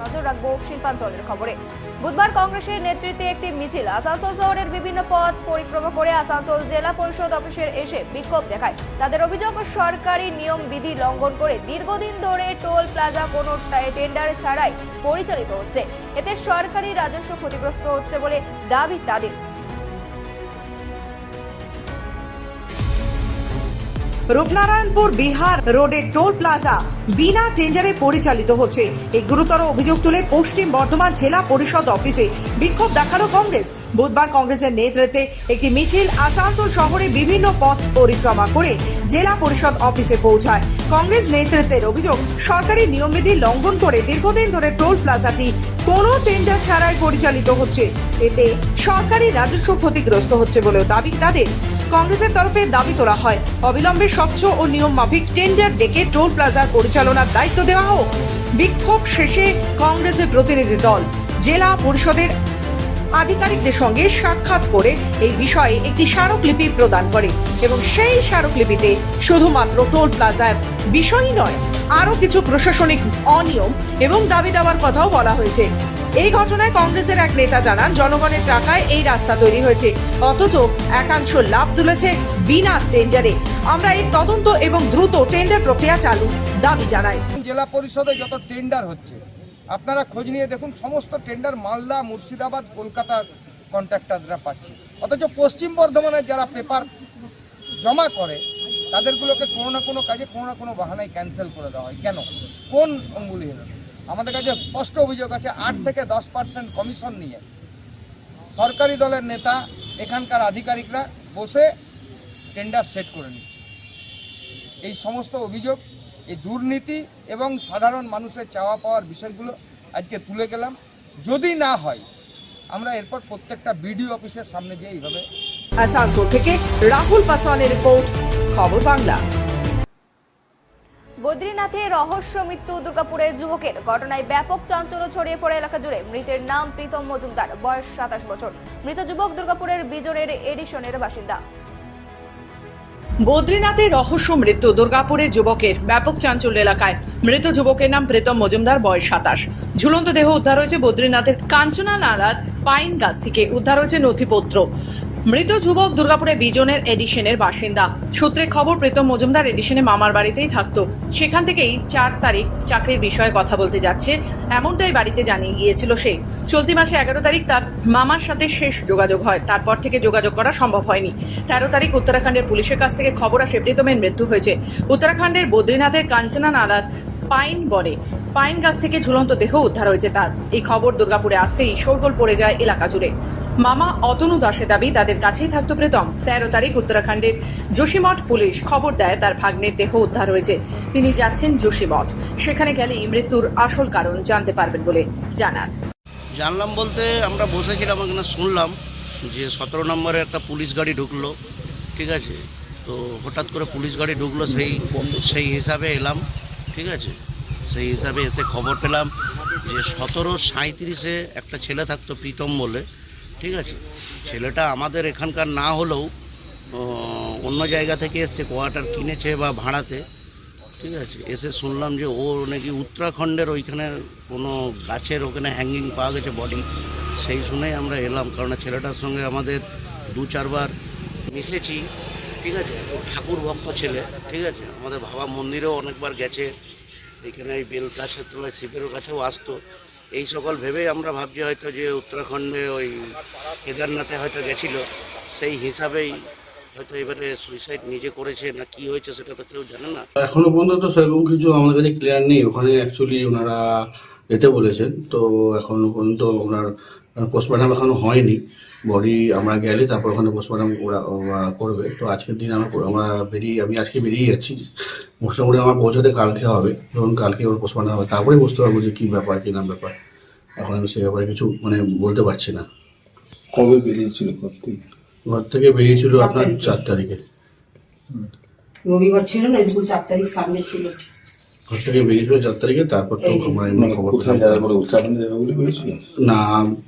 নজর রাখব শিল্পাঞ্চলের খবরে। বুধবার কংগ্রেসের নেতৃত্বে একটি মিছিল। আসানসোল শহরের বিভিন্ন পথ পরিক্রমা করে আসানসোল জেলা পরিষদ অফিসের এসে বিক্ষোভ দেখায়। তাদের অভিযোগ, সরকারি নিয়ম বিধি লঙ্ঘন করে দীর্ঘদিন ধরে টোল প্লাজা কোনো টেন্ডার ছাড়াই পরিচালিত হচ্ছে। এতে সরকারি রাজস্ব ক্ষতিগ্রস্ত হচ্ছে বলে দাবি তাদের। রূপনারায়ণপুর বিহার রোডের টোল প্লাজা বিনা টেন্ডারে পরিচালিত হচ্ছে। এই গুরুতর অভিযোগ তুলে পশ্চিম বর্ধমান জেলা পরিষদ অফিসে বিক্ষোভ দেখাল কংগ্রেস। বুধবার কংগ্রেসের নেতৃত্বে একটি মিছিল আসানসোল শহরে বিভিন্ন পথ পরিক্রমা করে জেলা পরিষদ অফিসে পৌঁছায়। কংগ্রেস নেতৃত্বের অভিযোগ, সরকারি নিয়মবিধি লঙ্ঘন করে দীর্ঘদিন ধরে টোল প্লাজাটি কোনো টেন্ডার ছাড়াই পরিচালিত হচ্ছে। এতে সরকারি রাজস্ব ক্ষতিগ্রস্ত হচ্ছে বলেও দাবি তাদের। কংগ্রেসের তরফে দাবি তোলা হয়। অবিলম্বে স্বচ্ছ ও নিয়ম মাফিক টেন্ডার ডেকে টোল প্লাজার পরিচালনার দায়িত্ব দেওয়া হোক। বিক্ষোভ শেষে কংগ্রেসের প্রতিনিধি দল, জেলা পরিষদের আধিকারিকদের সঙ্গে সাক্ষাৎ করে এই বিষয়ে একটি স্মারকলিপি প্রদান করে এবং সেই স্মারকলিপিতে শুধুমাত্র টোল প্লাজার বিষয়ই নয়, আরও কিছু প্রশাসনিক অনিয়ম এবং দাবি দেওয়ার কথাও বলা হয়েছে। এই ঘটনায় কংগ্রেসের এক নেতা জানান, জনগণের টাকায় এই রাস্তা তৈরি হয়েছে। অথচ একাংশ লাভ তুলেছে বিনা টেন্ডারে। আমরা এই তদন্ত এবং দ্রুত টেন্ডার প্রক্রিয়া চালু দাবি জানাই। জেলা পরিষদে যত টেন্ডার হচ্ছে, আপনারা খোঁজ নিয়ে দেখুন, সমস্ত টেন্ডার মালদা, মুর্শিদাবাদ, কলকাতার কন্ট্রাক্টররা পাচ্ছে। অথচ পশ্চিম বর্ধমানের যারা পেপার জমা করে, তাদেরগুলোকে কোনো না কোনো কাজে কোনো না কোনো বাহানায় ক্যান্সেল করে দেওয়া হয়। কেন? কোন অঙ্গুলি হলো? আমাদের কাছে স্পষ্ট অভিযোগ আছে, আট থেকে দশ পার্সেন্ট কমিশন নিয়ে। সরকারি দলের নেতা, এখানকার আধিকারিকরা বসে টেন্ডার সেট করে নিচ্ছে। এই সমস্ত অভিযোগ, এই দুর্নীতি এবং সাধারণ মানুষের চাওয়া পাওয়ার বিষয়গুলো আজকে তুলে গেলাম। যদি না হয়, আমরা এরপর প্রত্যেকটা বিডিও অফিসের সামনে যেয়ে এইভাবে আসানসোল থেকে রাহুল পাসওয়ানের রিপোর্ট, খবর বাংলা। বদ্রীনাথে রহস্য মৃত্যু দুর্গাপুরের যুবকের। ঘটনায় ব্যাপক চাঞ্চল্য ছড়িয়ে পড়ে এলাকা জুড়ে। মৃতের নাম প্রীতম মজুমদার, বয়স সাতাশ বছর। মৃত যুবক দুর্গাপুরের বিজনের এডিশনের বাসিন্দা। বদ্রীনাথের রহস্য মৃত্যু দুর্গাপুরের যুবকের। ব্যাপক চাঞ্চল্য এলাকায়। মৃত যুবকের নাম প্রীতম মজুমদার, বয়স সাতাশ। ঝুলন্ত দেহ উদ্ধার হয়েছে বদ্রীনাথের কাঞ্চনা নালার পাইন গাছ থেকে। উদ্ধার হয়েছে নথিপত্র। মৃত যুবক দুর্গাপুরে বিজনের এডিশনের বাসিন্দা। সূত্রে খবর প্রীতম মজুমদার এডিশনে মামার বাড়িতেই থাকতো। সেখান থেকেই চার তারিখ চাকরির বিষয়ে কথা বলতে যাচ্ছে। এমনটাই বাড়িতে জানিয়ে গিয়েছিল সে। চলতি মাসে এগারো তারিখ তার মামার সাথে শেষ যোগাযোগ হয়। তারপর থেকে যোগাযোগ করা সম্ভব হয়নি। তেরো তারিখ উত্তরাখণ্ডের পুলিশের কাছ থেকে খবর আসে প্রীতমের মৃত্যু হয়েছে। উত্তরাখণ্ডের বদ্রীনাথের কাঞ্চনা নালার পাইন বনে। পাইন গাছ থেকে ঝুলন্ত দেহ উদ্ধার হয়েছে তার। এই খবর দুর্গাপুরে আসতেই শোরগোল পড়ে যায় এলাকা জুড়ে। মামা অতনু দাসের দাবি, তাদের কাছেই থাকতো প্রীতম। তেরো তারিখ উত্তরাখণ্ডের যোশীমঠ পুলিশ খবর দেয়, তার ভাগ্নের দেহ উদ্ধার হয়েছে। তিনি যাচ্ছেন যোশীমঠ। সেখানে গেলেই মৃত্যুর আসল কারণ জানতে পারবেন বলে জানান। জানলাম বলতে আমরা বসেছিলাম এখানে শুনলাম যে সতেরো নম্বরে একটা পুলিশ গাড়ি ঢুকলো, ঠিক আছে? তো হঠাৎ করে পুলিশ গাড়ি ঢুকলো, সেই সেই হিসাবে এলাম, ঠিক আছে? সেই হিসাবে এসে খবর পেলাম যে সতেরো সাঁত্রিশে একটা ছেলে থাকতো প্রীতম বলে ঠিক আছে? ছেলেটা আমাদের এখানকার না হলেও অন্য জায়গা থেকে এসছে, কোয়ার্টার কিনেছে বা ভাড়াতে, ঠিক আছে? এসে শুনলাম যে ও নাকি উত্তরাখণ্ডের ওইখানে কোনো গাছের ওখানে হ্যাঙ্গিং পাওয়া গেছে বডি সেই শুনেই আমরা এলাম। কারণ ছেলেটার সঙ্গে আমাদের দু চারবার মিশেছি, ঠিক আছে? ঠাকুর ভক্ত ছেলে, ঠিক আছে? আমাদের বাবা মন্দিরেও অনেকবার গেছে, এখানে এই বেল গাছের তলায় শিবের কাছেও আসতো। এই সকল ভেবেই আমরা ভাবছি হয়তো যে উত্তরাখণ্ডে ওই কেদারনাথে হয়তো গেছিল। সেই হিসাবেই হয়তো এবারে সুইসাইড নিজে করেছে না কি হয়েছে সেটা তো কেউ জানে না। এখনও পর্যন্ত সেরকম কিছু আমাদের কাছে ক্লিয়ার নেই। ওখানে অ্যাকচুয়ালি ওনারা যেতে বলেছেন। তো এখনও পর্যন্ত ওনার পোস্টমর্টম এখনও হয়নি। বডি আমরা গেলে তারপর ওখানে পোস্টমর্টম ওরা ওরা করবে। তো আজকের দিন আমরা আমরা বেরিয়ে আমি আজকে বেরিয়ে যাচ্ছি। মোটামুটি আমার পৌঁছাতে কালকে হবে। ধরুন কালকে ওর পোস্টমর্টম হবে তারপরে বুঝতে পারব যে কী ব্যাপার কী না ব্যাপার। এখন আমি সে ব্যাপারে কিছু মানে বলতে পারছি না। কবে বেরিয়েছিল ঘর থেকে? ঘর থেকে বেরিয়েছিল আপনার চার তারিখে। রবিবার ছিল না স্কুল চার তারিখ সামনে ছিল। ঘর থেকে বেরিয়েছিল চার তারিখে তারপর তো আমরা এমনি মানে খবর কোথায় যাবে বলে উচ্চারণে যাবে বলে বেরিয়েছিল? না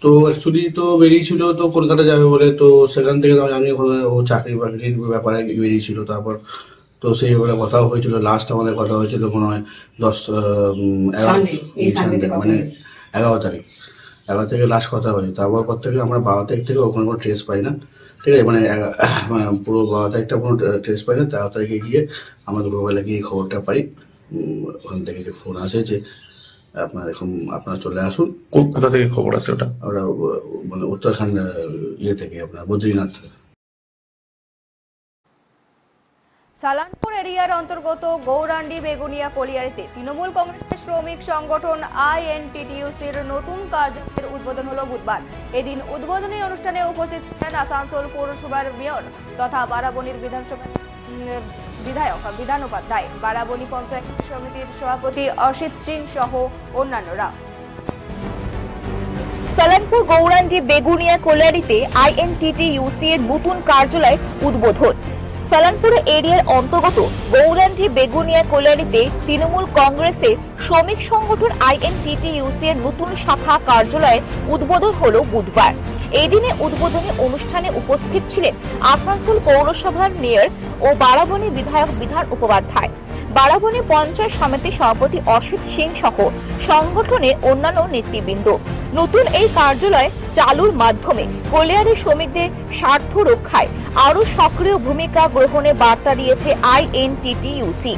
তো অ্যাকচুয়ালি তো বেরিয়েছিল তো কলকাতা যাবে বলে তো সেখান থেকে তো আমি ওখানে ও চাকরি বাকরির ব্যাপারে বেরিয়েছিল। তারপর তো সেই কথাও হয়েছিল লাস্ট আমাদের কথা হয়েছিল মনে হয় দশ এগারো- মানে এগারো তারিখ এগারো থেকে লাস্ট কথা হয়েছে। তারপর পর থেকে আমরা বারো তারিখ থেকে ওখানে কোনো ট্রেস পাই না। ঠিক আছে মানে মানে পুরো বারো তারিখটা কোনো ট্রেস পাই না। তেরো তারিখে গিয়ে আমরা দুপুরবেলা গিয়ে খবরটা পাই। ওখান থেকে যে ফোন আসে যে আপনার এখন আপনারা চলে আসুন। কলকাতা থেকে খবর আছে ওটা? আহ, মানে উত্তরাখণ্ড ইয়ে থেকে আপনার বদ্রীনাথ। থেকে সালানপুর এরিয়ার অন্তর্গত গৌরান্ডি বেগুনিয়া কলিয়ারিতে তৃণমূল কংগ্রেসের শ্রমিক সংগঠন আইএনটিটিইউসির নতুন কার্যালয়ের উদ্বোধন হলো বুধবার। এদিন উদ্বোধনী অনুষ্ঠানে উপস্থিত ছিলেন আসানসোল পৌরসভার মেয়র তথা বারাবণীর বিধানসভা উম, বিধায়ক বিধান উপাধ্যায় বারাবণী পঞ্চায়েত সমিতির সভাপতি অসিত সিং সহ অন্যান্যরা। সালানপুর গৌরান্ডি বেগুনিয়া কোলারিতে আইএনটিটিইউসি এর নতুন কার্যালয় উদ্বোধন। সালানপুর এরিয়ার অন্তর্গত গৌরান্ডি বেগুনিয়া কোলারিতে তৃণমূল কংগ্রেসের শ্রমিক সংগঠন আইএনটিটিইউসি এর নতুন শাখা কার্যালয়ের উদ্বোধন হল বুধবার। এই দিনে উদ্বোধনী অনুষ্ঠানে উপস্থিত ছিলেন আসানসোল পৌরসভার মেয়র ও বারাবণী বিধায়ক বিধান উপাধ্যায় বারাবণী পঞ্চায়েত সমিতির সভাপতি অসিত সিং সহ সংগঠনের অন্যান্য নেতৃবৃন্দ। নতুন এই কার্যালয় চালুর মাধ্যমে কলিয়ারি শ্রমিকদের স্বার্থ রক্ষায় আরও সক্রিয় ভূমিকা গ্রহণে বার্তা দিয়েছে আইএনটিটিইউসি।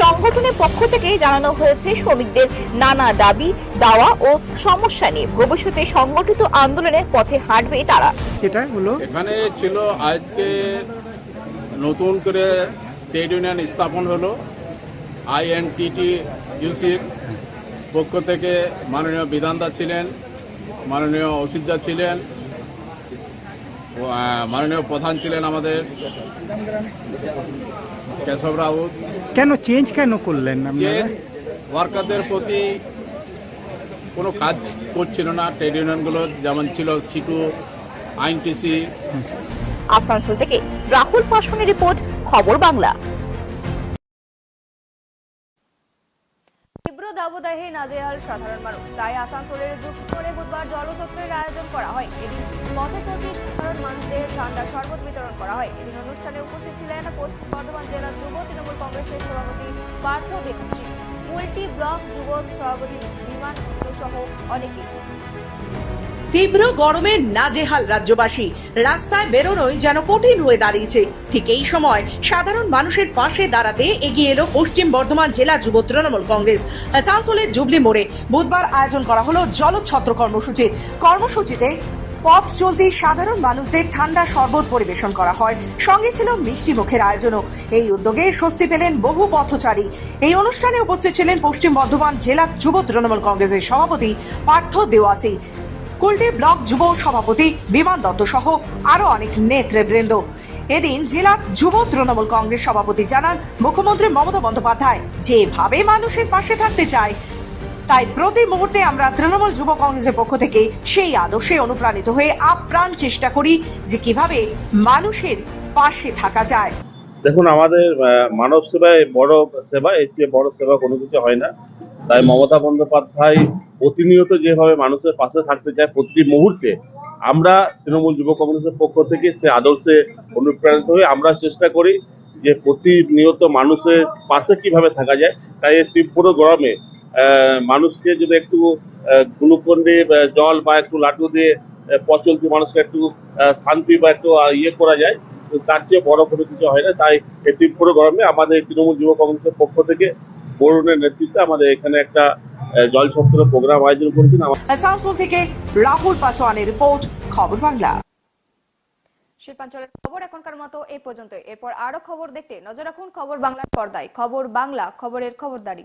সংগঠনের পক্ষ থেকে জানানো হয়েছে শ্রমিকদের নানা দাবি দাওয়া ও সমস্যা নিয়ে। ভবিষ্যতে সংগঠিত আন্দোলনের পথে হাঁটবে তারা। এটা হলো এখানে ছিল আজকে নতুন করে ট্রেড ইউনিয়ন স্থাপন হলো আইএনটিটি ইউসির পক্ষ থেকে মাননীয় বিধানদা ছিলেন মাননীয় অসিদ্ধা ছিলেন মাননীয় প্রধান ছিলেন আমাদের। কেশব রাউত। কেন চেঞ্জ কেন করলেন যে আপনারা? ওয়ার্কারদের প্রতি কোনো কাজ করছিল না ট্রেড ইউনিয়নগুলো যেমন ছিল সিটু আইনটিসি আসানসোল থেকে রাহুল পাশনের রিপোর্ট খবর বাংলা। তীব্র দাবদাহে নাজেহাল সাধারণ মানুষ। তাই আসানসোলের যুক্তরে বুধবার জলচক্রের আয়োজন করা হয়। এদিন পথে চলতি সাধারণ মানুষদের ঠান্ডা শরবত বিতরণ করা হয়। এদিন অনুষ্ঠানে উপস্থিত ছিলেন পশ্চিম বর্ধমান জেলা যুব তৃণমূল কংগ্রেসের সভাপতি পার্থ দেবজি মল্টি ব্লক যুব সভাপতি বিমান সহ অনেকেই। তীব্র গরমে নাজেহাল রাজ্যবাসী। রাস্তায় বেরোনোই যেন কঠিন হয়ে দাঁড়িয়েছে। ঠিক এই সময় সাধারণ মানুষের পাশে দাঁড়াতে এগিয়ে এলো পশ্চিম বর্ধমান জেলা যুব তৃণমূল কংগ্রেস। আসানসোলের জুবলি মোড়ে বুধবার আয়োজন করা হলো জলছত্র কর্মসূচি। কর্মসূচিতে পথ চলতি সাধারণ মানুষদের ঠান্ডা শরবত পরিবেশন করা হয়। সঙ্গে ছিল মিষ্টি মুখের আয়োজনও। এই উদ্যোগে স্বস্তি পেলেন বহু পথচারী। এই অনুষ্ঠানে উপস্থিত ছিলেন পশ্চিম বর্ধমান জেলা যুব তৃণমূল কংগ্রেসের সভাপতি পার্থ দেওয়াসী। কুলটি ব্লক যুব সভাপতি বিমান দত্ত সহ আরও অনেক নেতৃবৃন্দ। এদিন জেলা যুব তৃণমূল কংগ্রেস সভাপতি জানান, মুখ্যমন্ত্রী মমতা বন্দ্যোপাধ্যায় যেভাবে মানুষের পাশে থাকতে চায়, তাই প্রতি মুহূর্তে আমরা তৃণমূল যুব কংগ্রেসের পক্ষ থেকে সেই আদর্শে অনুপ্রাণিত হয়ে আপ্রাণ চেষ্টা করি যে কীভাবে মানুষের পাশে থাকা যায়। দেখুন, আমাদের মানব সেবায় বড় সেবা, এর চেয়ে বড় সেবা কোনো কিছু হয় না। তাই মমতা বন্দ্যোপাধ্যায় প্রতিনিয়ত যেভাবে মানুষের পাশে থাকতে চায় প্রতিটি মুহূর্তে, আমরা তৃণমূল যুব কংগ্রেসের পক্ষ থেকে সে আদর্শে অনুপ্রাণিত হয়ে আমরা চেষ্টা করি যে প্রতিনিয়ত মানুষের পাশে কীভাবে থাকা যায়। তাই এই তীব্র গরমে মানুষকে যদি একটু গ্লুকন ডি জল বা একটু লাড্ডু দিয়ে পথ মানুষকে একটু শান্তি বা একটু ইয়ে করা যায় তার চেয়ে বড় কোনো কিছু হয় না। তাই এই তীব্র গরমে আমাদের তৃণমূল যুব কংগ্রেসের পক্ষ থেকে বরুণের নেতৃত্বে আমাদের এখানে একটা আহ, জলছত্র প্রোগ্রাম আয়োজন করেছেন আসানসোল থেকে রাহুল পাসোয়ানের রিপোর্ট খবর বাংলা। শিল্পাঞ্চলের খবর এখনকার মতো এই পর্যন্ত এরপর আরও খবর দেখতে নজর রাখুন খবর বাংলার পর্দায়। খবর বাংলা খবরের খবরদারি।